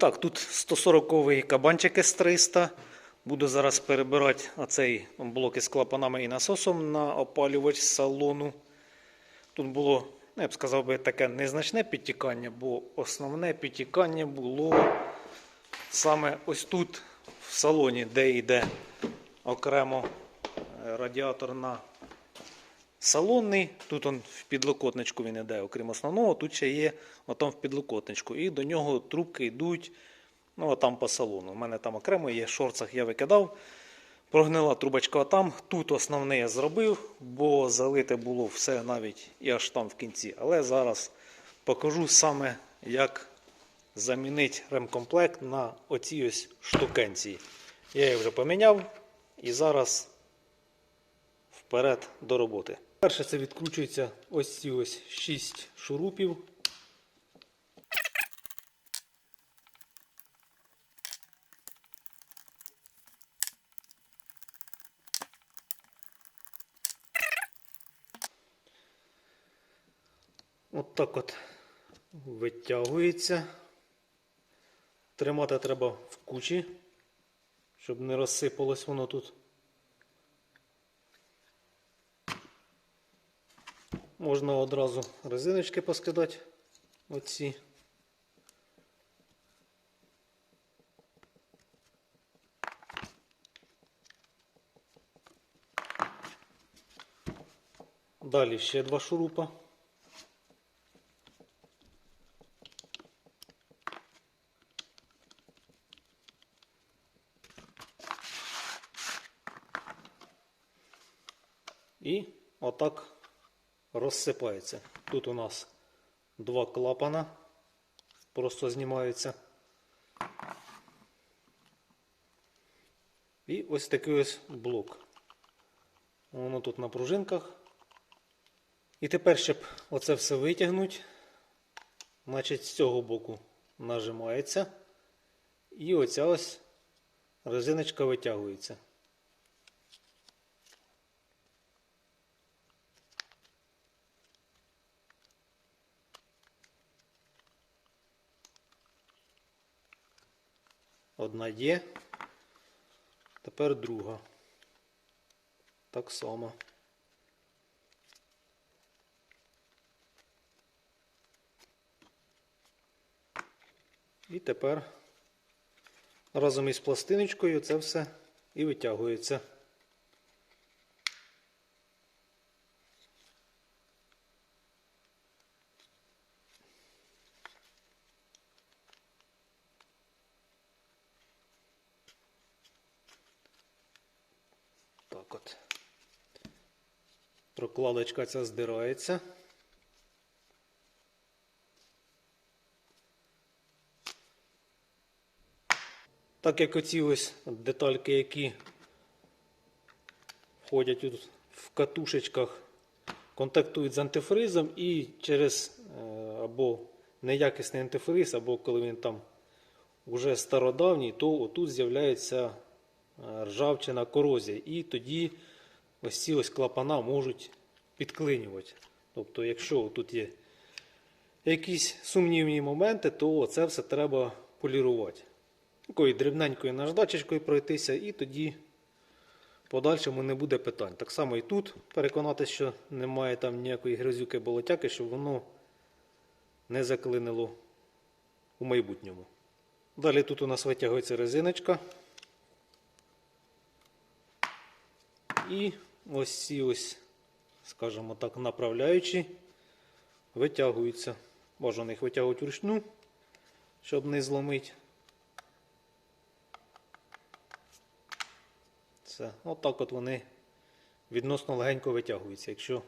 Так, тут 140-й кабанчик С300. Буду зараз перебирати оцей блок із клапанами і насосом на опалювач салону. Тут було, ну, я б сказав би, таке незначне підтікання, бо основне підтікання було саме ось тут, в салоні, де йде окремо е, радіатор на салонний. Тут он в підлокотничку він іде, окрім основного, тут ще є отам в підлокотничку. І до нього трубки йдуть ну, отам по салону. У мене там окремо є, в шорцах я викидав. Прогнила трубочка там. Тут основне я зробив, бо залите було все навіть і аж там в кінці. Але зараз покажу саме, як замінити ремкомплект на оці ось штукенції. Я її вже поміняв і зараз вперед до роботи. Перше це відкручується ось ці ось 6 шурупів. От так от витягується. Тримати треба в кучі, щоб не розсипалось воно тут. Можна одразу резиночки поскидати. Оці. Далі ще два шурупа. І отак розсипається. Тут у нас два клапана, просто знімаються. І ось такий ось блок. Воно тут на пружинках. І тепер, щоб оце все витягнути, значить з цього боку нажимається. І оця ось резиночка витягується. Одна є. Тепер друга. Так само. І тепер разом із пластиночкою це все і витягується. Так от. Прокладочка ця здирається. Так як оці ось детальки, які входять тут в катушечках, контактують з антифризом і через е, або неякісний антифриз, або коли він там вже стародавній, то отут з'являється ржавчина корозія. І тоді ось ці ось клапана можуть підклинювати. Тобто, якщо тут є якісь сумнівні моменти, то це все треба полірувати. Такою дрібненькою наждачечкою пройтися, і тоді подальшому не буде питань. Так само і тут переконатися, що немає там ніякої грязюки болотяки, щоб воно не заклинило у майбутньому. Далі тут у нас витягується резиночка. І ось ці ось, скажімо так, направляючі витягуються. Бажано їх витягувати вручну, щоб не зломити. Все. Отак от вони відносно легенько витягуються, якщо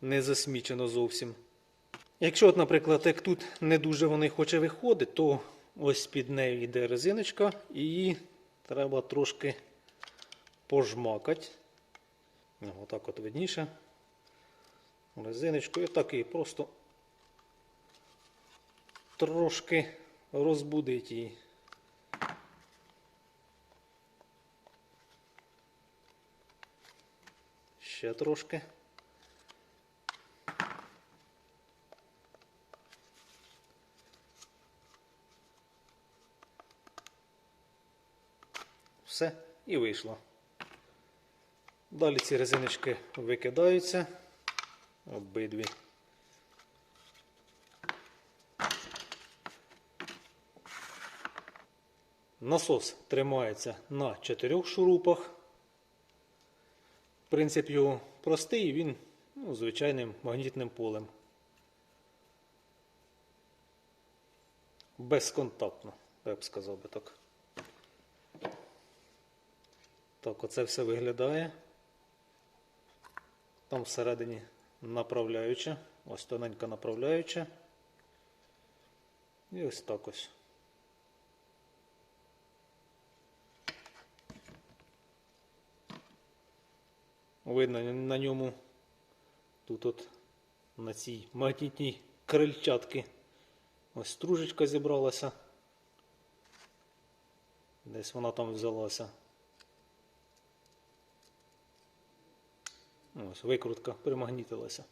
не засмічено зовсім. Якщо, от, наприклад, як тут не дуже вони хоче виходити, то ось під нею йде резиночка, і її треба трошки пожмакати. Ну, отак от видніше. Резиночку і так її просто трошки розбудить її. Ще трошки. Все і вийшло. Далі ці резиночки викидаються. Обидві. Насос тримається на чотирьох шурупах. Принцип його простий, він ну, звичайним магнітним полем. Безконтактно, я б сказав би так. Так, оце все виглядає. Там всередині направляюча, ось тоненька направляюча. І ось так ось. Видно на ньому тут от на цій магнітній крильчатці ось стружечка зібралася. Десь вона там взялася. Ось викрутка примагнітилася.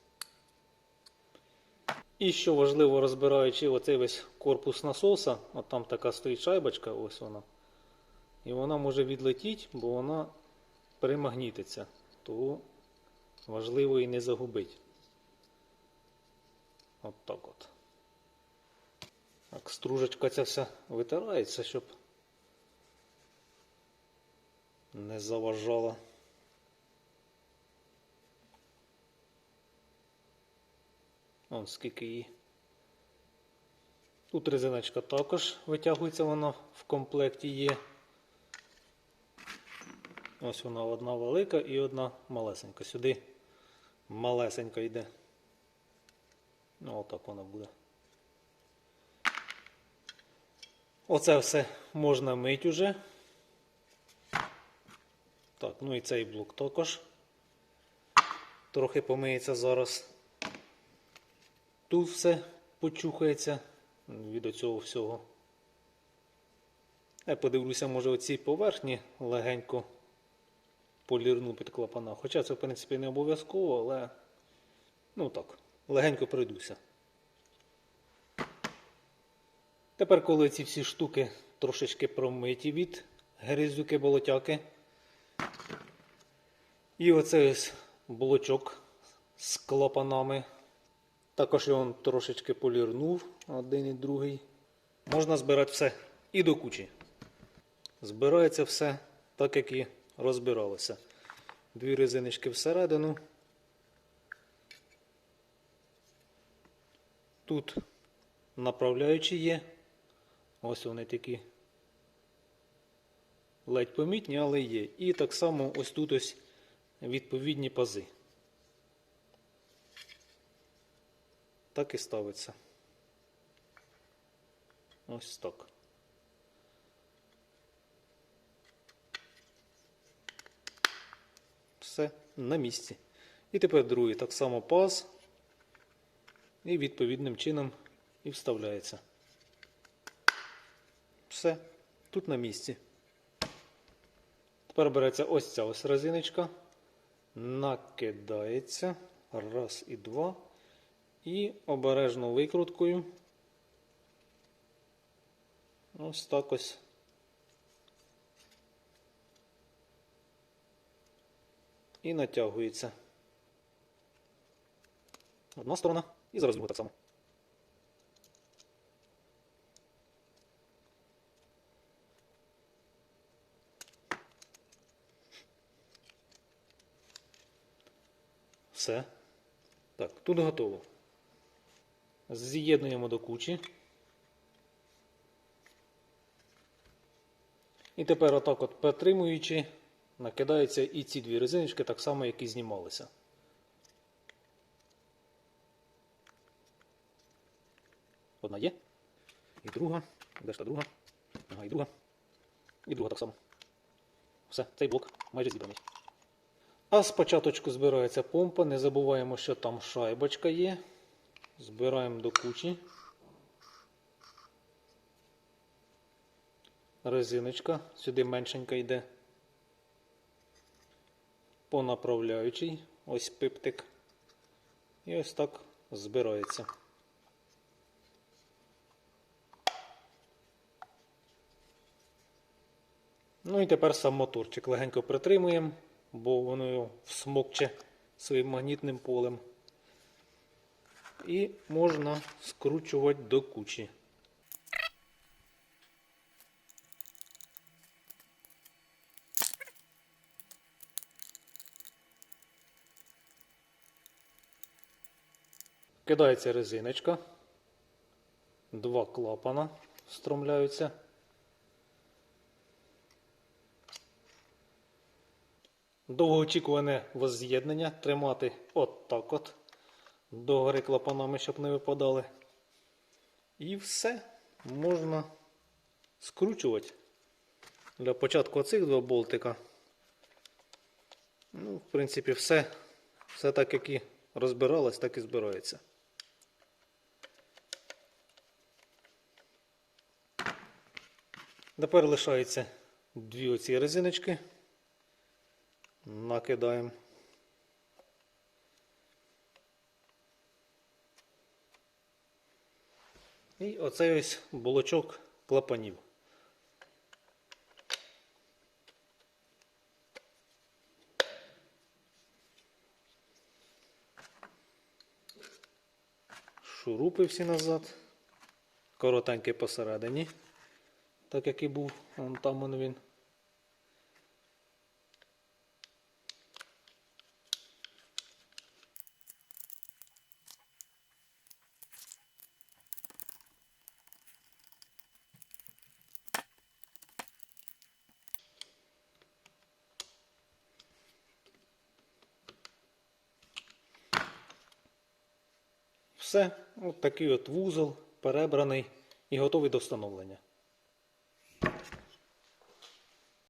І що важливо, розбираючи оцей весь корпус насоса, от там така стоїть шайбочка, ось вона. І вона може відлетіти, бо вона примагнітиться. То важливо і не загубити. От так от. Так, стружечка ця вся витирається, щоб не заважала. Вон скільки її. Тут резиночка також витягується, вона в комплекті є. Ось вона одна велика і одна малесенька. Сюди малесенька йде. Ну, отак вона буде. Оце все можна мить уже. Так, ну і цей блок також. Трохи помиється зараз. Тут все почухається від цього всього. Я подивлюся, може оці поверхні легенько полірну під клапана. Хоча це, в принципі, не обов'язково, але ну так, легенько пройдуся. Тепер, коли ці всі штуки трошечки промиті від гризюки болотяки, і оцей ось блочок з клапанами. Також його трошечки полірнув один і другий. Можна збирати все і до кучі. Збирається все так, як і розбиралося. Дві резиночки всередину. Тут направляючі є. Ось вони такі ледь помітні, але є. І так само ось тут ось відповідні пази. Так і ставиться. Ось так. Все на місці. І тепер другий так само паз. І відповідним чином і вставляється. Все, тут на місці. Тепер береться ось ця ось резиночка, накидається. Раз і два. І обережно викруткою. Ось так ось. І натягується. Одна сторона і зараз друга так само. Все. Так, тут готово. З'єднуємо до кучі. І тепер отак от притримуючи, накидаються і ці дві резиночки так само, як і знімалися. Одна є. І друга. Де ж та друга? Ага, і друга. І друга так само. Все, цей блок майже зібраний. А спочатку збирається помпа. Не забуваємо, що там шайбочка є. Збираємо до кучі. Резиночка, сюди меншенька йде. По направляючій, ось пиптик. І ось так збирається. Ну і тепер сам моторчик легенько притримуємо, бо воно всмокче своїм магнітним полем. І можна скручувати до кучі. Кидається резиночка. Два клапана встромляються. Довгоочікуване возз'єднання тримати от так от. Догори клапанами, щоб не випадали. І все можна скручувати. Для початку оцих два болтика. Ну, в принципі, все, все так, як і розбиралось, так і збирається. Тепер лишаються дві оці резиночки. Накидаємо. І оцей ось булочок клапанів. Шурупи всі назад. Коротенький посередині. Так як і був, там він. Все, от такий от вузол перебраний і готовий до встановлення.